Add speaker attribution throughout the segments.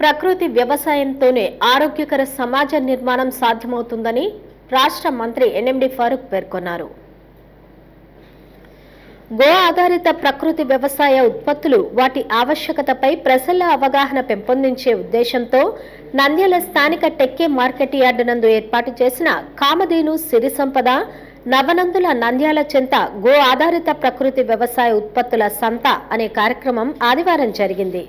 Speaker 1: ప్రకృతి వ్యవసాయంతోనే ఆరోగ్యకర సమాజ నిర్మాణం సాధ్యమవుతుందని రాష్ట్ర మంత్రి ఎన్ఎండి ఫారూక్ పేర్కొన్నారు. గో ఆధారిత ప్రకృతి వ్యవసాయ ఉత్పత్తులు వాటి ఆవశ్యకతపై ప్రజల అవగాహన పెంపొందించే ఉద్దేశంతో నంద్యాల స్థానిక టెక్కే మార్కెట్ యార్డు నందు ఏర్పాటు చేసిన కామధేను సిరి సంపద నవనందుల నంద్యాల చెంత గో ఆధారిత ప్రకృతి వ్యవసాయ ఉత్పత్తుల సంత అనే కార్యక్రమం ఆదివారం జరిగింది.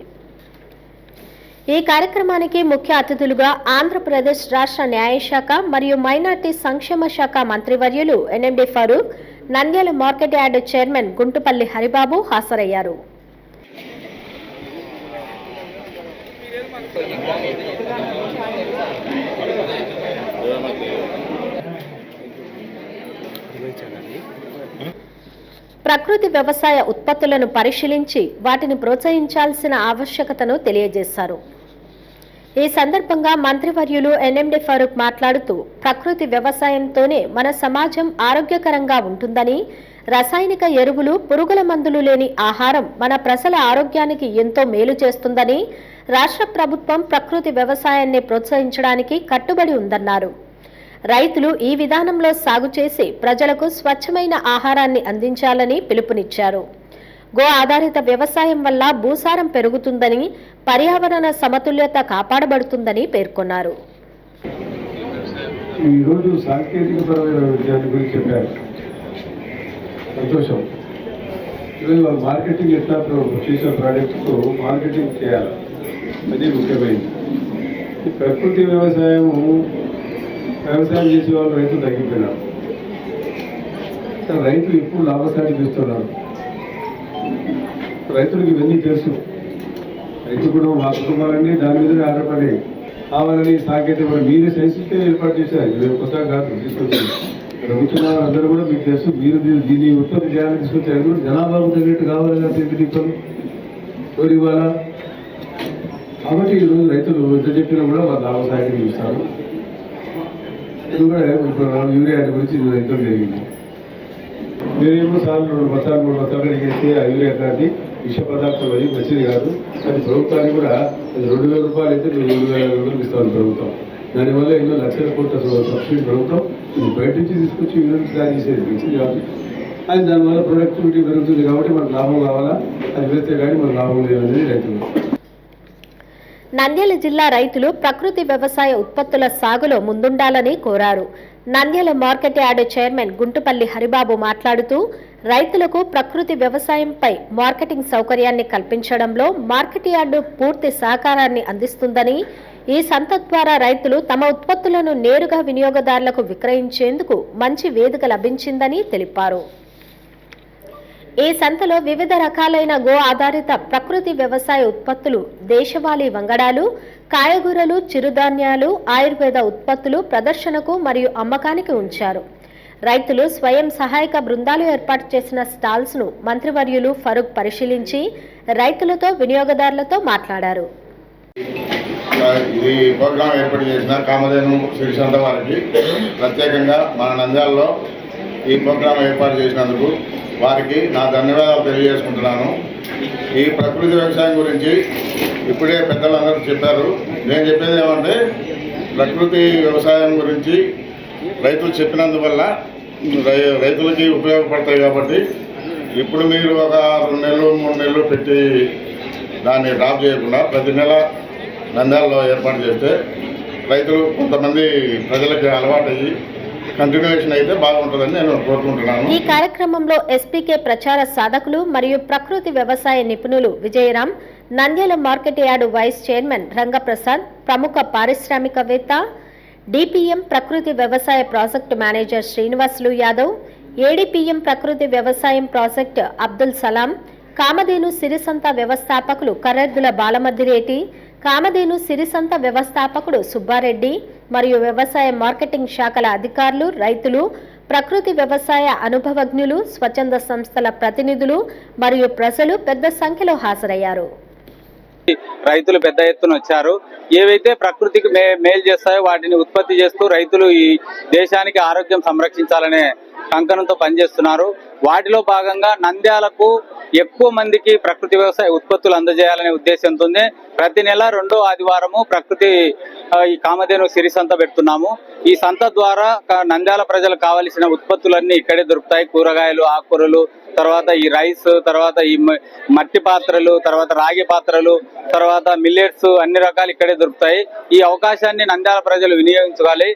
Speaker 1: ఈ కార్యక్రమానికి ముఖ్య అతిథులుగా ఆంధ్రప్రదేశ్ రాష్ట్ర న్యాయశాఖ మరియు మైనార్టీ సంక్షేమ శాఖ మంత్రివర్యులు NMD Farooq Nandyal market yard chairman Guntupalli Haribabu హాజరయ్యారు. ప్రకృతి వ్యవసాయ ఉత్పత్తులను పరిశీలించి వాటిని ప్రోత్సహించాల్సిన ఆవశ్యకతను తెలియజేశారు. ఈ సందర్భంగా మంత్రివర్యులు ఎన్ఎండి ఫరూక్ మాట్లాడుతూ ప్రకృతి వ్యవసాయంతోనే మన సమాజం ఆరోగ్యకరంగా ఉంటుందని రసాయనిక ఎరువులు పురుగుల మందులు లేని ఆహారం మన ప్రజల ఆరోగ్యానికి ఎంతో మేలు చేస్తుందని రాష్ట్ర ప్రభుత్వం ప్రకృతి వ్యవసాయాన్ని ప్రోత్సహించడానికి కట్టుబడి ఉందన్నారు. రైతులు ఈ విధానంలో సాగు చేసి ప్రజలకు స్వచ్ఛమైన ఆహారాన్ని అందించాలని పిలుపునిచ్చారు. గో ఆధారిత వ్యవసాయం వల్ల భూసారం పెరుగుతుందని పర్యావరణ సమతుల్యత కాపాడబడుతుందని పేర్కొన్నారు.
Speaker 2: ఈరోజు సాంకేతికపరమైన విషయాన్ని గురించి చెప్పారు. సంతోషం. ఈరోజు వాళ్ళు మార్కెటింగ్ ఎట్లా చేసిన ప్రోడక్ట్స్ మార్కెటింగ్ చేయాలి. అది ముఖ్యమైనది. ప్రకృతి వ్యవసాయము వ్యవసాయం చేసే వాళ్ళు రైతులు తగ్గిపోయినారు. రైతులు ఎప్పుడు లాభసాటి చేస్తున్నారు. రైతులకు ఇవన్నీ తెలుసు. రైతు కూడా మా కుటుంబాలన్నీ దాని మీదనే ఆధారపడి కావాలని సాంకేతిక మీరు సైన్స్కే ఏర్పాటు చేశారు. ఇది కొత్తగా కాదు తీసుకొచ్చింది ప్రభుత్వం అందరూ కూడా మీకు తెలుసు. మీరు దీన్ని- ఉత్పత్తి చేయాలని తీసుకొచ్చారు. కూడా జనాభాకు తగినట్టు కావాలి కదా తిండి ఎవరు ఇవ్వాలా? కాబట్టి ఈరోజు రైతులు ఎంత చెప్పినా కూడా వాళ్ళు లాభసాయం చూస్తారు. ఇది కూడా ఇప్పుడు యూరియా గురించి ఎంతో జరిగింది. మీరేమో సార్లు రెండు బత్తాలు మూడు బత్తాలు అడిగేస్తే ఆ యూరియా కానీ విష పదార్థాలు అవి మంచిది కాదు. అది ప్రభుత్వానికి కూడా అది రెండు వేల రూపాయలు అయితే రెండు వేల రూపాయలు ఇస్తాను ప్రభుత్వం. దానివల్ల ఎన్నో లక్షల కోట్ల సబ్సిడీ ప్రభుత్వం ఇది బయట నుంచి తీసుకొచ్చి యూనిట్ తయారు చేసేది. మంచిది కాదు. అది దానివల్ల ప్రొడక్టివిటీ పెరుగుతుంది కాబట్టి మనకు లాభం కావాలా? అది పెడితే కానీ మనకు లాభం లేదనేది రైతులు.
Speaker 1: నంద్యాల జిల్లా రైతులు ప్రకృతి వ్యవసాయ ఉత్పత్తుల సాగులో ముందుండాలని కోరారు. Nandyal market yard chairman Guntupalli Haribabu మాట్లాడుతూ రైతులకు ప్రకృతి వ్యవసాయంపై మార్కెటింగ్ సౌకర్యాన్ని కల్పించడంలో మార్కెట్ యార్డు పూర్తి సహకారాన్ని అందిస్తుందని ఈ సంత ద్వారా రైతులు తమ ఉత్పత్తులను నేరుగా వినియోగదారులకు విక్రయించేందుకు మంచి వేదిక లభించిందని తెలిపారు. ఈ సంతలో వివిధ రకాలైన గో ఆధారిత ప్రకృతి వ్యవసాయ ఉత్పత్తులు దేశవాళీ వంగడాలు కాయగూరలు చిరుధాన్యాలు ఆయుర్వేద ఉత్పత్తులు ప్రదర్శనకు మరియు అమ్మకానికి ఉంచారు. రైతులు స్వయం సహాయక బృందాలు ఏర్పాటు చేసిన స్టాల్స్ను మంత్రివర్యులు ఫరూక్ పరిశీలించి రైతులతో వినియోగదారులతో మాట్లాడారు.
Speaker 3: ఇది ప్రోగ్రాం ఏర్పాటు చేసిన కామధేను సిరిసంత వారికి ప్రత్యేకంగా మన నంద్యాలలో ఈ ప్రోగ్రాం ఏర్పాటు చేసినందుకు వారికి నా ధన్యవాదాలు తెలియజేసుకుంటున్నాను. ఈ ప్రకృతి వ్యవసాయం గురించి ఇప్పుడే పెద్దలందరూ చెప్పారు. నేను చెప్పేది ఏమంటే ప్రకృతి వ్యవసాయం గురించి రైతులు చెప్పినందువల్ల రై రైతులకి ఉపయోగపడతాయి కాబట్టి ఇప్పుడు మీరు ఒక రెండు నెలలు మూడు నెలలు పెట్టి దాన్ని డ్రాప్ చేయకుండా ప్రతి నెల నంద్యాలలో ఏర్పాటు చేస్తే రైతులు కొంతమంది ప్రజలకి అలవాటయ్యి కంటిన్యూషన్ అయితే బాగుంటుందని నేను కోరుకుంటున్నాను.
Speaker 1: ఈ కార్యక్రమంలో ఎస్పీకే ప్రచార సాధకులు మరియు ప్రకృతి వ్యవసాయ నిపుణులు Vijayaram Nandyal market yard vice chairman Rangaprasad ప్రముఖ పారిశ్రామికవేత్త డిపిఎం ప్రకృతి వ్యవసాయ project manager Srinivasulu Yadav ADPM ప్రకృతి వ్యవసాయం ప్రాజెక్ట్ అబ్దుల్ సలాం కామధేను సిరిసంత వ్యవస్థాపకులు కరెద్దుల బాలమద్దిరేటి కామధేను సిరిసంత వ్యవస్థాపకుడు సుబ్బారెడ్డి మరియు వ్యవసాయ మార్కెటింగ్ శాఖల అధికారులు రైతులు ప్రకృతి వ్యవసాయ అనుభవజ్ఞులు స్వచ్ఛంద సంస్థల ప్రతినిధులు మరియు ప్రజలు పెద్ద సంఖ్యలో హాజరయ్యారు.
Speaker 4: రైతులు పెద్ద ఎత్తున వచ్చారు. ఏవైతే ప్రకృతికి మే మేలు చేస్తాయో వాటిని ఉత్పత్తి చేస్తూ రైతులు ఈ దేశానికి ఆరోగ్యం సంరక్షించాలనే కంకణంతో పనిచేస్తున్నారు. వాటిలో భాగంగా నంద్యాలకు ఎక్కువ మందికి ప్రకృతి వ్యవసాయ ఉత్పత్తులు అందజేయాలనే ఉద్దేశంతో ప్రతి నెల రెండో ఆదివారము ప్రకృతి ఈ కామధేను సిరి సంత పెడుతున్నాము. ఈ సంత ద్వారా నంద్యాల ప్రజలకు కావలసిన ఉత్పత్తులన్నీ ఇక్కడే దొరుకుతాయి. కూరగాయలు ఆకుకూరలు తర్వాత ఈ రైస్ తర్వాత ఈ మ- మట్టి పాత్రలు తర్వాత రాగి పాత్రలు తర్వాత మిల్లెట్స్ అన్ని రకాలు ఇక్కడే దొరుకుతాయి. ఈ అవకాశాన్ని నంద్యాల ప్రజలు వినియోగించుకోవాలి.